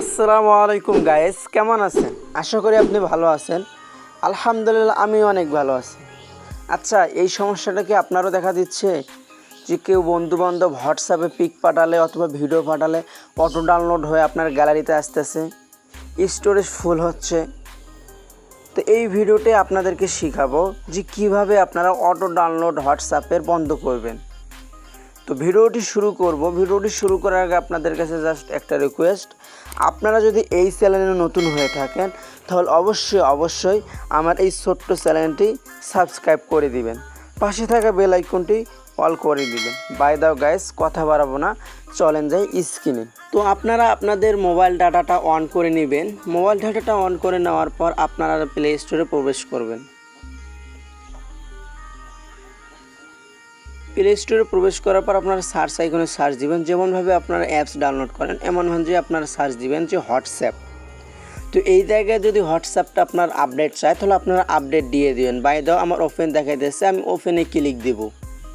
আসসালামু আলাইকুম গায়েস কেমন আছেন? আশা করি আপনি ভালো আছেন। আলহামদুলিল্লাহ আমি অনেক ভালো আছি। আচ্ছা এই সমস্যাটা কি আপনারও দেখা দিচ্ছে? যে কেউ বন্ধু বান্ধব হোয়াটসঅ্যাপে পিক পাঠালে অথবা ভিডিও পাঠালে অটো ডাউনলোড হয়ে আপনার গ্যালারিতে আসতেছে। স্টোরেজ ফুল হচ্ছে। তো এই ভিডিওতে আপনাদেরকে শেখাবো যে কীভাবে আপনারা অটো ডাউনলোড হোয়াটসঅ্যাপের বন্ধ করবেন। তো ভিডিওটি শুরু করব। ভিডিওটি শুরু করার আগে আপনাদের কাছে জাস্ট একটা রিকোয়েস্ট আপনারা যদি এই চ্যানেলে নতুন হয়ে থাকেন, তাহলে অবশ্যই অবশ্যই আমার এই ছোট্ট চ্যানেলটি সাবস্ক্রাইব করে দিবেন। পাশে থাকা বেল আইকনটি অল করে দিবেন। বাই দাও গাইস কথা বাড়াবো না। চলেন যাই স্ক্রিনে তো আপনারা আপনাদের মোবাইল ডাটাটা অন করে নেবেন। মোবাইল ডাটাটা অন করে নেওয়ার পর আপনারা প্লে স্টোরে প্রবেশ করবেন। প্লে স্টোরে প্রবেশ করার পর আপনারা সার্চ আইকনে সার্চ দিবেন। যেমনভাবে আপনারা অ্যাপস ডাউনলোড করেন এমন হন যে আপনারা সার্চ দিবেন যে হোয়াটসঅ্যাপ তো এই জায়গায় যদি হোয়াটসঅ্যাপটা আপনার আপডেট চায়, তাহলে আপনারা আপডেট দিয়ে দিবেন। বাই দাও আমার ওপেন দেখাই দিচ্ছে আমি ওপেনে ক্লিক দিব।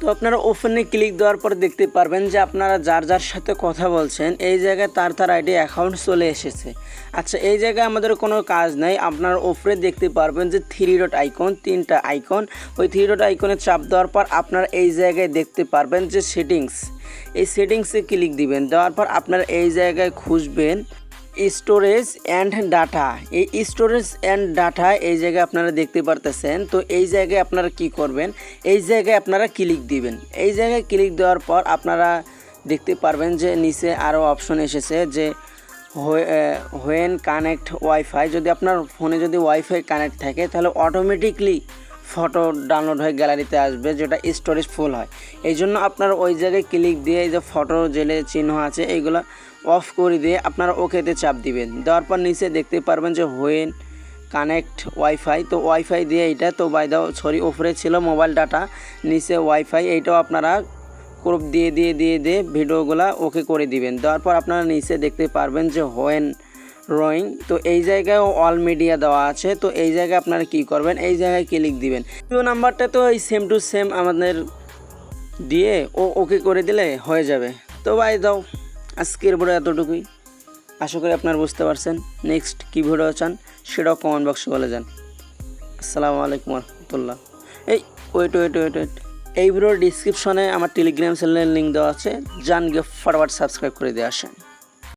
তো আপনারা ওপেনে ক্লিক দেওয়ার পর দেখতে পারবেন যে আপনারা যার যার সাথে কথা বলছেন, এই জায়গায় তার তার আইডি অ্যাকাউন্ট চলে এসেছে। আচ্ছা এই জায়গায় আমাদের কোনো কাজ নাই। আপনার ওপরে দেখতে পারবেন যে থ্রি ডট আইকন তিনটা আইকন ওই থ্রি ডট আইকনে চাপ দেওয়ার পর আপনারা এই জায়গায় দেখতে পারবেন যে সেটিংস এই সেটিংসে ক্লিক দিবেন। দেওয়ার পর আপনারা এই জায়গায় খুঁজবেন। স্টোরেজ অ্যান্ড ডাটা এই স্টোরেজ অ্যান্ড ডাটা এই জায়গায় আপনারা দেখতে পারতেছেন। তো এই জায়গায় আপনারা কি করবেন? এই জায়গায় আপনারা ক্লিক দিবেন। এই জায়গায় ক্লিক দেওয়ার পর আপনারা দেখতে পারবেন যে নিচে আরও অপশন এসেছে যে হোয়েন কানেক্ট ওয়াইফাই যদি আপনার ফোনে যদি ওয়াইফাই কানেক্ট থাকে, তাহলে অটোমেটিকলি ফটো ডাউনলোড হয়ে গ্যালারিতে আসবে, যেটা স্টোরেজ ফুল হয়। এই জন্য আপনার ওই জায়গায় ক্লিক দিয়ে এই যে ফটো জেলে চিহ্ন আছে, এইগুলো অফ করে দিয়ে আপনারা ওকেতে চাপ দিবেন। দেওয়ার পর নিচে দেখতে পারবেন যে হোয়েন কানেক্ট ওয়াইফাই তো ওয়াইফাই দিয়ে এইটা তো বাই দাও সরি ওপরে ছিল মোবাইল ডাটা নিচে ওয়াইফাই এইটাও আপনারা ক্রপ দিয়ে দিয়ে দিয়ে দিয়ে ভিডিওগুলো ওকে করে দিবেন। দেওয়ার পর আপনারা নিচে দেখতে পারবেন যে হোয়েন রোয়িং। তো এই জায়গায় অল মিডিয়া দেওয়া আছে। তো এই জায়গায় আপনারা কি করবেন? এই জায়গায় ক্লিক দিবেন। টু নাম্বারটা তো এই সেম টু সেম আমাদের দিয়ে ও ওকে করে দিলে হয়ে যাবে। তো ভাই দাও আজকের ভিডিও এতটুকুই। আশা করি আপনারা বুঝতে পারছেন। নেক্সট কী ভিডিও চান সেটাও কমেন্ট বক্সে বলে যান। আসসালামু আলাইকুম রহমতুল্লাহ। এই ওয়েট ওয়েট ওয়েট ওয়েট এই ভিডিওর ডিসক্রিপশনে আমার টেলিগ্রাম চ্যানেলের লিঙ্ক দেওয়া আছে। যান গিয়ে ফরওয়ার্ড সাবস্ক্রাইব করে দিয়ে আসেন।